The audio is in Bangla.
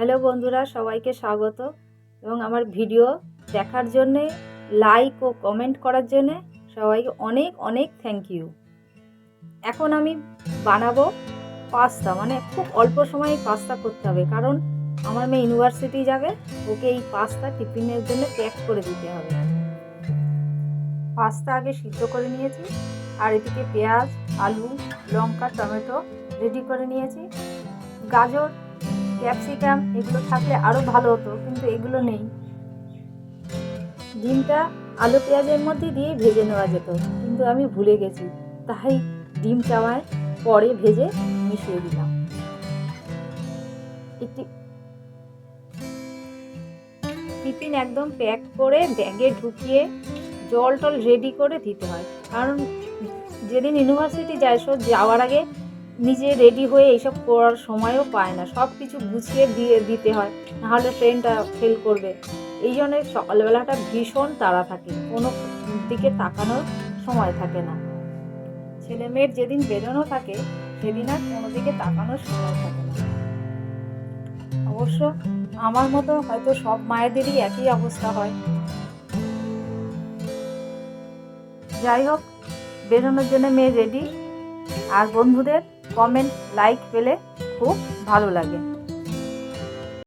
হ্যালো বন্ধুরা, সবাইকে স্বাগত। এবং আমার ভিডিও দেখার জন্যে লাইক ও কমেন্ট করার জন্যে সবাইকে অনেক অনেক থ্যাংক ইউ এখন আমি বানাবো পাস্তা মানে খুব অল্প সময়ে পাস্তা করতে হবে। কারণ আমার মেয়ে ইউনিভার্সিটি যাবে, ওকে এই পাস্তা টিফিনের জন্য প্যাক করে দিতে হবে। পাস্তা আগে সিদ্ধ করে নিয়েছি, আর এদিকে পেঁয়াজ, আলু, লঙ্কা, টমেটো রেডি করে নিয়েছি। গাজর ক্যাপসিকাম, এগুলো থাকলে আরও ভালো হতো, কিন্তু এগুলো নেই। ডিমটা আলু পেঁয়াজের মধ্যে দিয়ে ভেজে নেওয়া যেত, কিন্তু আমি ভুলে গেছি। তাই ডিম চাওয়ায় পরে ভেজে মিশিয়ে দিলাম। একটি টিফিন একদম প্যাক করে ব্যাগে ঢুকিয়ে জল টল রেডি করে দিতে হয়। কারণ যেদিন ইউনিভার্সিটি যায় সব যাওয়ার আগে নিজে রেডি হয়ে এইসব করার সময়ও পায় না। সব কিছু গুছিয়ে দিয়ে দিতে হয়, নাহলে ট্রেনটা ফেল করবে। এই জন্য সকালবেলাটা ভীষণ তাড়া থাকে, কোনো দিকে তাকানোর সময় থাকে না। ছেলে মেয়ের যেদিন বেরোনো থাকে, সেদিন আর কোনো দিকে তাকানোর সময় থাকে না। অবশ্য আমার মতো হয়তো সব মায়েদেরই একই অবস্থা হয়। যাই হোক, বেরোনোর জন্য মেয়ে রেডি আর বন্ধুদের কমেন্ট লাইক পেলে খুব ভালো লাগে।